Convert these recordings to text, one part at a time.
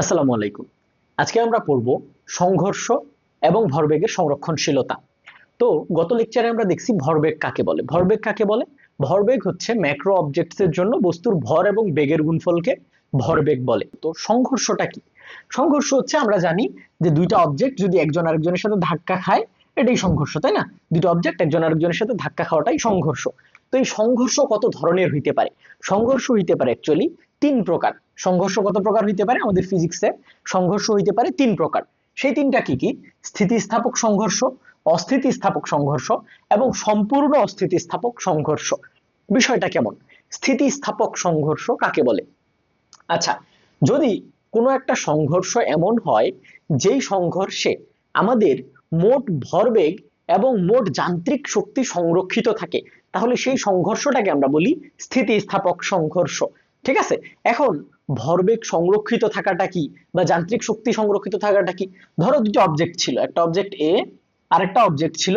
আসসালামু আলাইকুম। আজকে আমরা পড়ব সংঘর্ষ এবং ভরবেগের সংরক্ষণশীলতা। তো গত লেকচারে আমরা দেখছি ভরবেগ কাকে বলে। ভরবেগ কাকে বলে? ভরবেগ হচ্ছে ম্যাক্রো অবজেক্টস এর জন্য বস্তুর ভর এবং বেগের গুণফলকে ভরবেগ বলে। তো সংঘর্ষটা কি? সংঘর্ষ হচ্ছে আমরা জানি যে দুইটা অবজেক্ট যদি একজন আরেকজনের সাথে ধাক্কা খায়, এটাই সংঘর্ষ, তাই না? দুটো অবজেক্ট একজন আরেকজনের সাথে ধাক্কা খাওয়াটাই সংঘর্ষ। তো এই সংঘর্ষ কত ধরনের হইতে পারে? সংঘর্ষ হইতে পারে অ্যাকচুয়ালি তিন প্রকার। সংঘর্ষ কত প্রকার হইতে পারে? আমাদের ফিজিক্সে সংঘর্ষ হইতে পারে তিন প্রকার। সেই তিনটা কি কি? স্থিতিস্থাপক সংঘর্ষ, অস্থিতিস্থাপক সংঘর্ষ এবং সম্পূর্ণ অস্থিতিস্থাপক সংঘর্ষ। বিষয়টা কেমন? স্থিতিস্থাপক সংঘর্ষ কাকে বলে? আচ্ছা যদি কোনো একটা সংঘর্ষ এমন হয়, যেই সংঘর্ষে আমাদের মোট ভরবেগ এবং মোট যান্ত্রিক শক্তি সংরক্ষিত থাকে, তাহলে সেই সংঘর্ষটাকে আমরা বলি স্থিতিস্থাপক সংঘর্ষ। ঠিক আছে? এখন ভরবেগ সংরক্ষিত থাকাটা কি বা যান্ত্রিক শক্তি সংরক্ষিত থাকাটা কি? ধরো দুটো অবজেক্ট ছিল, একটা অবজেক্ট এ আর একটা অবজেক্ট ছিল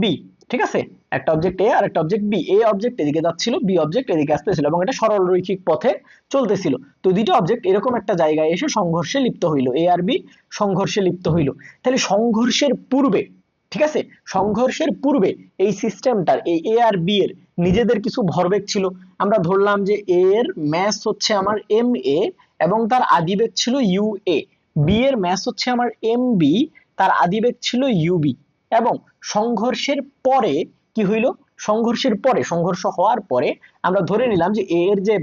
বি ঠিক আছে? একটা অবজেক্ট এ আর একটা অবজেক্ট বি এ অবজেক্ট এদিকে যাচ্ছিল বি অবজেক্ট এদিকে আসতেছিল এবং এটা সরল রৈখিক পথে চলতেছিল। তো দুটো অবজেক্ট এরকম একটা জায়গায় এসে সংঘর্ষে লিপ্ত হইল এ আর বি সংঘর্ষে লিপ্ত হইল। তাহলে সংঘর্ষের পূর্বে ঠিক আছে? সংঘর্ষের পূর্বে এই সিস্টেমটার এই এ আর বি এর নিজেদের কিছু ভরবেগ ছিল। আমরা ধরলাম যে এ এর ম্যাস হচ্ছে আমার এম এ এবং তার আদিবেগ ছিল ইউ এ বি এর ম্যাস হচ্ছে আমার এম বি তার আদিবেগ ছিল ইউবি এবং সংঘর্ষের পরে কি হইল? সংঘর্ষের পরে, সংঘর্ষ হওয়ার পরে আমরা ধরে নিলাম যে এ এর যে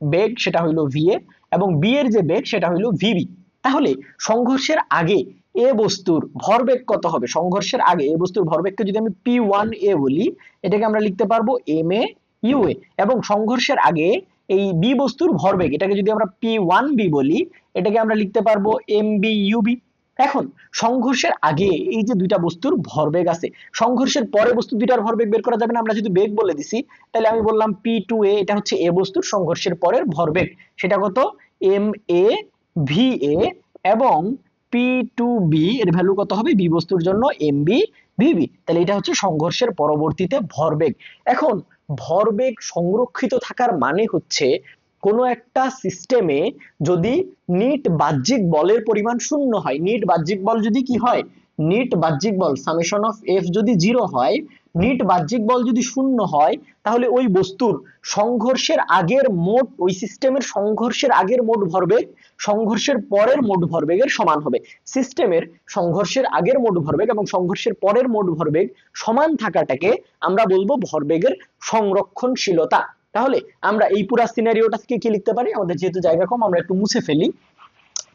বেগ সেটা হইল ভি এ এবং বি এর যে বেগ সেটা হইল ভিবি তাহলে সংঘর্ষের আগে এ বস্তুর ভরবেগ কত হবে? সংঘর্ষের আগে এ বস্তুর ভরবেগকে যদি আমি পি ওয়ান এ বলি, এটাকে আমরা লিখতে পারব এম এ ইউ এ এবং সংঘর্ষের আগে এই বি বস্তুর ভরবেগ, এটাকে যদি আমরা পি ওয়ান বি বলি, এটাকে আমরা লিখতে পারব এম বি ইউবি এখন, সংঘর্ষের আগে এই যে দুইটা বস্তুর ভরবেগ আছে, সংঘর্ষের পরে বস্তু দুইটার ভরবেগ বের করা যাবে না, আমরা যদি বেগ বলে দিছি, তাহলে আমি বললাম পি টু এ এটা হচ্ছে এ বস্তুর সংঘর্ষের পরের ভরবেগ, সেটা কত? এম এ ভি এ এবং পি টু বি এর ভ্যালু কত হবে? বি বস্তুর জন্য এম বি ভিবি তাহলে এটা হচ্ছে সংঘর্ষের পরবর্তীতে ভরবেগ। এখন, ভরবেগ সংরক্ষিত থাকার মানে হচ্ছে কোনো একটা সিস্টেমে যদি নিট বাহ্যিক বলের পরিমাণ শূন্য হয়, নিট বাহ্যিক বল যদি কি হয়? নিট বাহ্যিক বল সামেশন অফ এফ যদি জিরো হয়, নিট বাহ্যিক বল যদি শূন্য হয় তাহলে ওই বস্তুর সংঘর্ষের আগের মোট, ওই সিস্টেমের সংঘর্ষের আগের মোট ভরবেগ সংঘর্ষের পরের মোট ভরবেগের সমান হবে। সিস্টেমের সংঘর্ষের আগের মোট ভরবেগ এবং সংঘর্ষের পরের মোট ভরবেগ সমান থাকাটাকে আমরা বলব ভরবেগের সংরক্ষণশীলতা। তাহলে আমরা এই পুরা সিনারিওটা থেকে কি লিখতে পারি? আমাদের যেহেতু জায়গা কম, আমরা একটু মুছে ফেলি।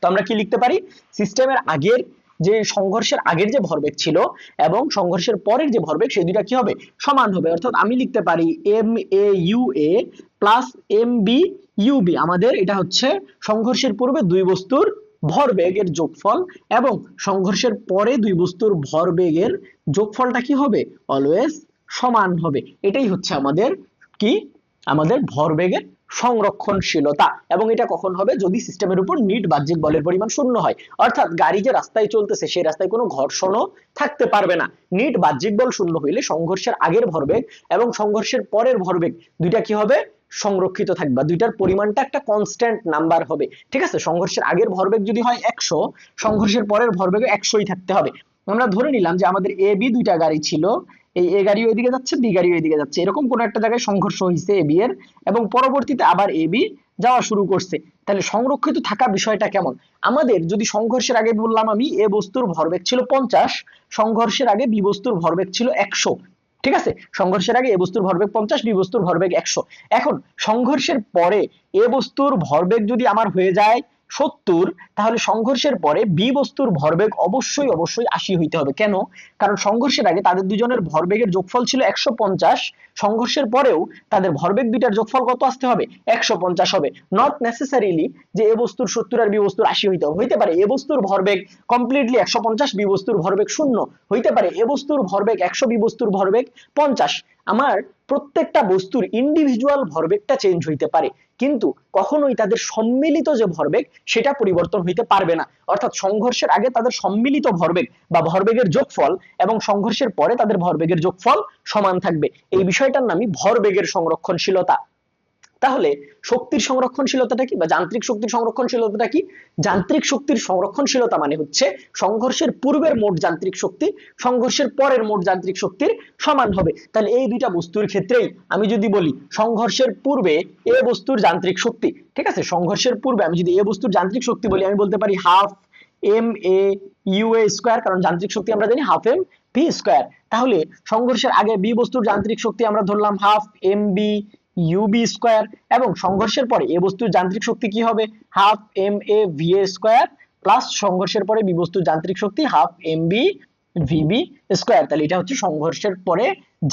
তো আমরা কি লিখতে পারি? সিস্টেমের আগের যে সংঘর্ষের আগের যে ভরবেগ ছিল এবং সংঘর্ষের পরের যে ভরবেগ, সেই দুইটা কি হবে? সমান হবে। অর্থাৎ আমি লিখতে পারি M A U A plus M B U B আমাদের এটা হচ্ছে সংঘর্ষের পূর্বে দুই বস্তুর ভরবেগের যোগফল এবং সংঘর্ষের পরে দুই বস্তুর ভরবেগের যোগফলটা কি হবে? অলওয়েজ সমান হবে। এটাই হচ্ছে আমাদের কি? আমাদের ভরবেগের সংরক্ষণশীলতা। এবং এটা কখন হবে? যদি সিস্টেমের উপর নিট বাহ্যিক বলের পরিমাণ শূন্য হয়। অর্থাৎ গাড়ি যে রাস্তায় চলতেছে, সেই রাস্তায় কোনো ঘর্ষণও থাকতে পারবে না। নিট বাহ্যিক বল শূন্য হইলে সংঘর্ষের আগের ভরবেগ এবং সংঘর্ষের পরের ভরবেগ দুইটা কি হবে? সংরক্ষিত থাকবে। দুইটার পরিমাণটা একটা কনস্ট্যান্ট নাম্বার হবে। ঠিক আছে? সংঘর্ষের আগের ভরবেগ যদি হয় একশো, সংঘর্ষের পরের ভরবেগ একশোই থাকতে হবে। আমরা ধরে নিলাম যে আমাদের এ বি দুইটা গাড়ি ছিল। এই এ গাড়ি ওইদিকে যাচ্ছে, বি গাড়ি ওইদিকে যাচ্ছে। এরকম কোন একটা জায়গায় সংঘর্ষ হয়েছে এ বি এর এবং পরবর্তীতে আবার এ বি যাওয়া শুরু করছে। তাহলে সংরক্ষিত থাকা বিষয়টা কেমন? আমাদের যদি সংঘর্ষের আগে বললাম আমি, এ বস্তুর ভরবেগ ছিল পঞ্চাশ, সংঘর্ষের আগে বি বস্তুর ভরবেগ ছিল একশো। ঠিক আছে? সংঘর্ষের আগে এ বস্তুর ভরবেগ পঞ্চাশ, বি বস্তুর ভরবেগ একশো। এখন সংঘর্ষের পরে এ বস্তুর ভরবেগ যদি আমার হয়ে যায় সত্তর, তাহলে সংঘর্ষের পরে বি বস্তুর ভরবেগ অবশ্যই অবশ্যই আশি হইতে হবে। কেন? কারণ সংঘর্ষের আগে তাদের দুজনের ভরবেগের যোগফল ছিল একশো পঞ্চাশ, সংঘর্ষের পরেও তাদের ভরবেগ দুইটার যোগফল কত আসতে হবে? একশো পঞ্চাশ হবে। নট নেসেসারিলি যে এ বস্তুর সত্তর আর বি বস্তুর আশি হইতে হবে। হইতে পারে এ বস্তুর ভরবেগ কমপ্লিটলি একশো পঞ্চাশ বি বস্তুর ভরবেগ শূন্য। হইতে পারে এ বস্তুর ভরবেগ একশো বি বস্তুর ভরবেগ পঞ্চাশ। আমার প্রত্যেকটা বস্তুর ইন্ডিভিজুয়াল ভরবেগটা চেঞ্জ হইতে পারে। কিন্তু কখনোই তাদের সম্মিলিত যে ভরবেগ সেটা পরিবর্তন হইতে পারবে না। অর্থাৎ সংঘর্ষের আগে তাদের সম্মিলিত ভরবেগ বা ভরবেগের যোগফল এবং সংঘর্ষের পরে তাদের ভরবেগের যোগফল সমান থাকবে। এই বিষয়টার নামই ভরবেগের সংরক্ষণশীলতা। তাহলে শক্তির সংরক্ষণশীলতাটা কি বা যান্ত্রিক শক্তির সংরক্ষণশীলতাটা কি? যান্ত্রিক শক্তির সংরক্ষণশীলতা মানে হচ্ছে সংঘর্ষের পূর্বের মোট যান্ত্রিক শক্তি, সংঘর্ষের পরের মোট যান্ত্রিক শক্তির সমান হবে। তাহলে এই দুইটা বস্তুর ক্ষেত্রেই আমি যদি বলি, সংঘর্ষের পূর্বে এ বস্তুর যান্ত্রিক শক্তি, ঠিক আছে? সংঘর্ষের পূর্বে আমি যদি এ বস্তুর যান্ত্রিক শক্তি বলি, আমি বলতে পারি half M A U A square, কারণ যান্ত্রিক শক্তি আমরা জানি হাফ এম পি স্কোয়ার। তাহলে সংঘর্ষের আগে বি বস্তুর যান্ত্রিক শক্তি আমরা ধরলাম half M B U B square এবং সংঘর্ষের পরে এ বস্তুর যান্ত্রিক শক্তি কি হবে? Half M A V A square plus সংঘর্ষের পরে বি বস্তুর যান্ত্রিক শক্তি half M B V B square তাহলে এটা হচ্ছে সংঘর্ষের পরে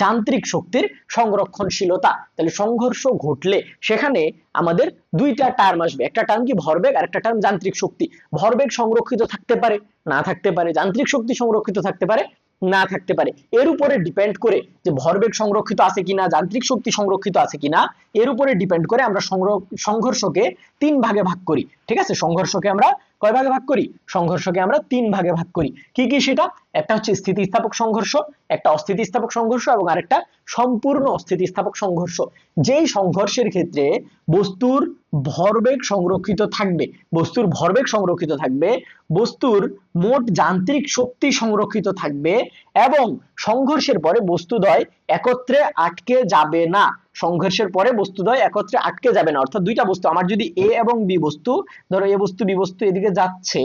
যান্ত্রিক শক্তির সংরক্ষণশীলতা। তাহলে সংঘর্ষ ঘটলে সেখানে আমাদের দুইটা টার্ম আসবে। একটা টার্ম কি ভরবেগ আর একটা টার্ম যান্ত্রিক শক্তি। ভরবেগ সংরক্ষিত থাকতে পারে, না থাকতে পারে। যান্ত্রিক শক্তি সংরক্ষিত থাকতে পারে না থাকতে পারে। এর উপরে ডিপেন্ড করে যে ভরবেগ সংরক্ষিত আছে কিনা, যান্ত্রিক শক্তি সংরক্ষিত আছে কিনা, এর উপরে ডিপেন্ড করে আমরা সংঘর্ষকে তিন ভাগে ভাগ করি। ঠিক আছে? সংঘর্ষকে আমরা কয় ভাগে ভাগ করি? সংঘর্ষকে আমরা তিন ভাগে ভাগ করি। কি কি সেটা? একটা হচ্ছে স্থিতিস্থাপক সংঘর্ষ, একটা অস্থিতিস্থাপক সংঘর্ষ এবং আরেকটা সম্পূর্ণ অস্থিতিস্থাপক সংঘর্ষ। যেই সংঘর্ষের ক্ষেত্রে বস্তুর ভরবেগ সংরক্ষিত থাকবে, বস্তুর ভরবেগ সংরক্ষিত থাকবে, বস্তুর মোট যান্ত্রিক শক্তি সংরক্ষিত থাকবে এবং সংঘর্ষের পরে বস্তুদ্বয় একত্রে আটকে যাবে না। সংঘর্ষের পরে বস্তুদ্বয় একত্রে আটকে যাবে না অর্থাৎ দুইটা বস্তু, আমার যদি এ এবং বি বস্তু, ধরো এ বস্তু বি বস্তু এদিকে যাচ্ছে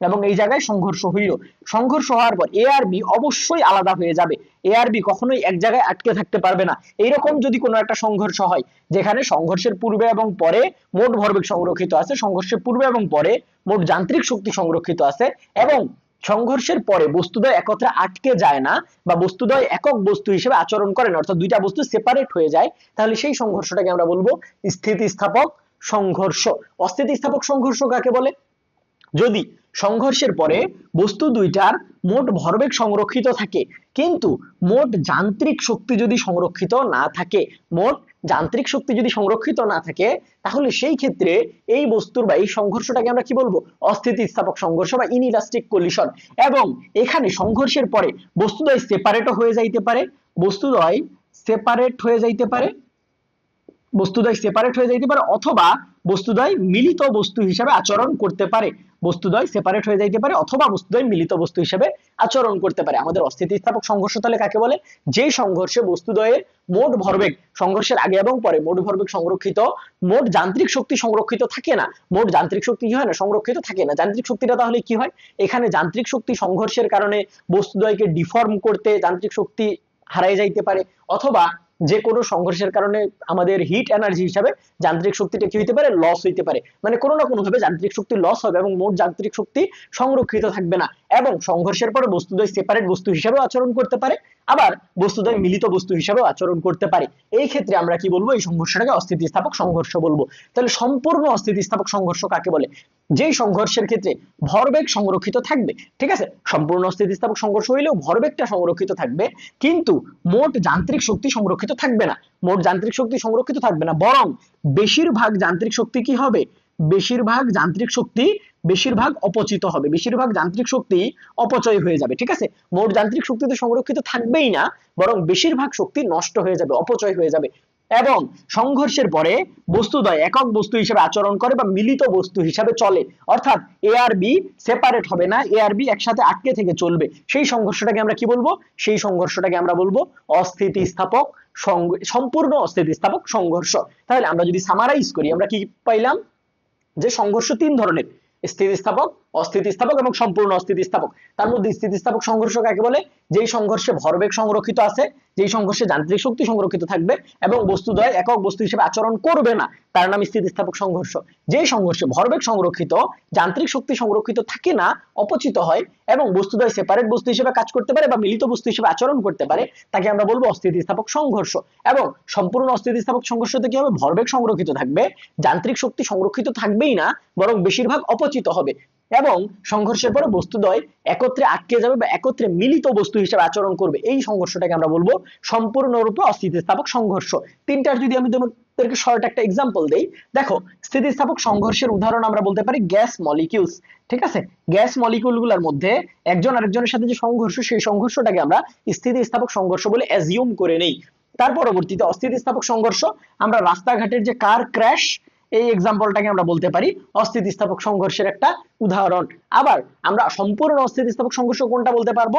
এবং এই জায়গায় সংঘর্ষ হইল। সংঘর্ষ হওয়ার পর এ আর বি অবশ্যই আলাদা হয়ে যাবে। এ আর বি কখনোই এক জায়গায় আটকে থাকতে পারবে না। এইরকম যদি কোনো একটা সংঘর্ষ হয়, যেখানে সংঘর্ষের পূর্বে এবং পরে মোট ভরবেগ সংরক্ষিত আছে, সংঘর্ষের পূর্বে এবং পরে মোট যান্ত্রিক শক্তি সংরক্ষিত আছে এবং সংঘর্ষের পরে বস্তুদ্বয় একত্রে আটকে যায় না বা বস্তুদ্বয় একক বস্তু হিসেবে আচরণ করে না, অর্থাৎ দুইটা বস্তু সেপারেট হয়ে যায়, তাহলে সেই সংঘর্ষটাকে আমরা বলব স্থিতিস্থাপক সংঘর্ষ। অস্থিতিস্থাপক সংঘর্ষ কাকে বলে? যদি সংঘর্ষের পরে বস্তু দুইটার মোট ভরবেগ সংরক্ষিত থাকে, কিন্তু মোট যান্ত্রিক শক্তি যদি সংরক্ষিত না থাকে, মোট যান্ত্রিক শক্তি যদি সংরক্ষিত না থাকে, তাহলে সেই ক্ষেত্রে এই বস্তুর বা এই সংঘর্ষটাকে আমরা কি বলব? অস্থিতিস্থাপক সংঘর্ষ বা ইনইলাস্টিক কলিশন এবং এখানে সংঘর্ষের পরে বস্তুদ্বয় সেপারেটও হয়ে যাইতে পারে। বস্তুদ্বয় সেপারেট হয়ে যাইতে পারে। বস্তুদ্বয় সেপারেট হয়ে যাইতে পারে অথবা বস্তুদ্বয় মিলিত বস্তু হিসাবে আচরণ করতে পারে। বস্তুদ্বয় সেপারেট হয়ে যাইতে পারে অথবা বস্তুদ্বয় মিলিত বস্তু হিসেবে আচরণ করতে পারে। আমাদের অস্থিতিস্থাপক সংঘর্ষ তাহলে কাকে বলে? যে সংঘর্ষে বস্তুদ্বয়ের মোট ভরবেগ সংঘর্ষের আগে এবং পরে মোট ভরবেগ সংরক্ষিত, মোট যান্ত্রিক শক্তি সংরক্ষিত থাকে না। মোট যান্ত্রিক শক্তি কি হয় না? সংরক্ষিত থাকে না। যান্ত্রিক শক্তিটা তাহলে কি হয়? এখানে যান্ত্রিক শক্তি সংঘর্ষের কারণে বস্তুদ্বয়কে ডিফর্ম করতে যান্ত্রিক শক্তি হারাই যাইতে পারে। অথবা যে কোনো সংঘর্ষের কারণে আমাদের হিট এনার্জি হিসাবে যান্ত্রিক শক্তিটা কি হইতে পারে? লস হইতে পারে। মানে কোনো না কোনো ভাবে যান্ত্রিক শক্তি লস হবে এবং মোট যান্ত্রিক শক্তি সংরক্ষিত থাকবে না। এবং সংঘর্ষের পরে বস্তুদ্বয় সেপারেট বস্তু হিসাবে আচরণ করতে পারে, আবার বস্তুদ্বয় মিলিত বস্তু হিসাবেও আচরণ করতে পারে। এই ক্ষেত্রে আমরা কি বলব? এই সংঘর্ষটাকে অস্থিতিস্থাপক সংঘর্ষ বলব। তাহলে সম্পূর্ণ অস্থিতিস্থাপক সংঘর্ষ কাকে বলে? যেই সংঘর্ষের ক্ষেত্রে ভরবেগ সংরক্ষিত থাকবে, ঠিক আছে? সম্পূর্ণ অস্থিতিস্থাপক সংঘর্ষ হইলেও ভরবেগটা সংরক্ষিত থাকবে, কিন্তু মোট যান্ত্রিক শক্তি সংরক্ষিত থাকবে না। মোট যান্ত্রিক শক্তি সংরক্ষিত থাকবে না, বরং বেশিরভাগ যান্ত্রিক শক্তি কি হবে? বেশিরভাগ যান্ত্রিক শক্তি বেশিরভাগ অপচিত হবে। বেশিরভাগ যান্ত্রিক শক্তি অপচয় হয়ে যাবে, ঠিক আছে? মোট যান্ত্রিক শক্তি তো সংরক্ষিত থাকবেই না, বরং বেশিরভাগ শক্তি নষ্ট হয়ে যাবে, অপচয় হয়ে যাবে। এবং সংঘর্ষের পরে বস্তুদ্বয় একক বস্তু হিসেবে আচরণ করে বা মিলিত বস্তু হিসাবে চলে। অর্থাৎ এ আর বি সেপারেট হবে না এ আর বি একসাথে আটকে থেকে চলবে। সেই সংঘর্ষটাকে আমরা কি বলব? সেই সংঘর্ষটাকে আমরা বলব অস্থিতিস্থাপক সম্পূর্ণ অস্থিতিস্থাপক সংঘর্ষ। তাহলে আমরা যদি সামারাইজ করি, আমরা কি পাইলাম? যে সংঘর্ষ তিন ধরনের স্থিতিস্থাপক অস্থিতিস্থাপক এবং সম্পূর্ণ অস্থিতিস্থাপক। তার মধ্যে স্থিতিস্থাপক সংঘর্ষ কাকে বলে? যেই সংঘর্ষে ভরবেগ সংরক্ষিত আছে, যেই সংঘর্ষে যান্ত্রিক শক্তি সংরক্ষিত থাকবে এবং বস্তুদ্বয় একক বস্তু হিসেবে আচরণ করবে না, তার নাম স্থিতিস্থাপক সংঘর্ষ যেই সংঘর্ষে ভরবেগ সংরক্ষিত, যান্ত্রিক শক্তি সংরক্ষিত থাকে না, অপচিত হয় এবং বস্তুদ্বয় সেপারেট বস্তু হিসেবে কাজ করতে পারে বা মিলিত বস্তু হিসেবে আচরণ করতে পারে, তাকে আমরা বলব অস্থিতিস্থাপক সংঘর্ষ। এবং সম্পূর্ণ অস্থিতিস্থাপক সংঘর্ষতে কি হবে? ভরবেগ সংরক্ষিত থাকবে। যান্ত্রিক শক্তি সংরক্ষিত থাকবেই না, বরং বেশিরভাগ অপচিত হবে। এবং সংঘর্ষের পরে বস্তুদ্বয় একত্রে আটকে যাবে বা একত্রে মিলিত বস্তু হিসেবে আচরণ করবে। এই সংঘর্ষটাকে আমরা বলব সম্পূর্ণরূপে অস্থিতিস্থাপক সংঘর্ষ। তিনটার যদি আমি তোমাদেরকে শর্ট একটা এক্সাম্পল দেই, দেখো, স্থিতিস্থাপক সংঘর্ষের উদাহরণ আমরা বলতে পারি গ্যাস মলিকিউলস ঠিক আছে? গ্যাস মলিকিউলগুলোর মধ্যে একজন আরেকজনের সাথে যে সংঘর্ষ, সেই সংঘর্ষটাকে আমরা স্থিতিস্থাপক সংঘর্ষ বলে অ্যাজিউম করে নেই। তার পরবর্তীতে অস্থিতিস্থাপক সংঘর্ষ, আমরা রাস্তাঘাটের যে কার ক্র্যাশ এই এক্সাম্পলটাকে আমরা বলতে পারি অস্থিতিস্থাপক সংঘর্ষের একটা উদাহরণ। আবার আমরা সম্পূর্ণ অস্থিতিস্থাপক সংঘর্ষ কোনটা বলতে পারব?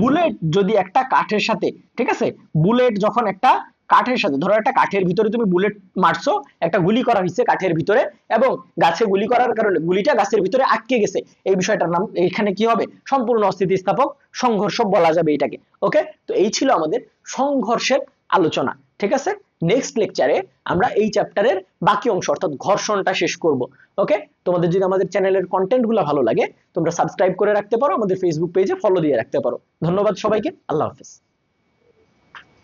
বুলেট যদি একটা কাঠের সাথে, ঠিক আছে? বুলেট যখন একটা কাঠের সাথে, ধরো একটা কাঠের ভিতরে তুমি বুলেট মারছো, একটা গুলি করা হয়েছে কাঠের ভিতরে এবং গাছে গুলি করার কারণে, গুলিটা গাছের ভিতরে আটকে গেছে। এই বিষয়টার নাম এখানে কি হবে? সম্পূর্ণ অস্থিতিস্থাপক সংঘর্ষ বলা যাবে এটাকে। ওকে তো এই ছিল আমাদের সংঘর্ষের আলোচনা, ঠিক আছে? নেক্সট লেকচারে আমরা এই চ্যাপ্টারের বাকি অংশ, অর্থাৎ ঘর্ষণটা শেষ করব। ওকে তোমাদের যদি আমাদের চ্যানেলের কন্টেন্টগুলো ভালো লাগে, তোমরা সাবস্ক্রাইব করে রাখতে পারো, আমাদের ফেসবুক পেজে ফলো দিয়ে রাখতে পারো। ধন্যবাদ সবাইকে, আল্লাহ হাফেজ।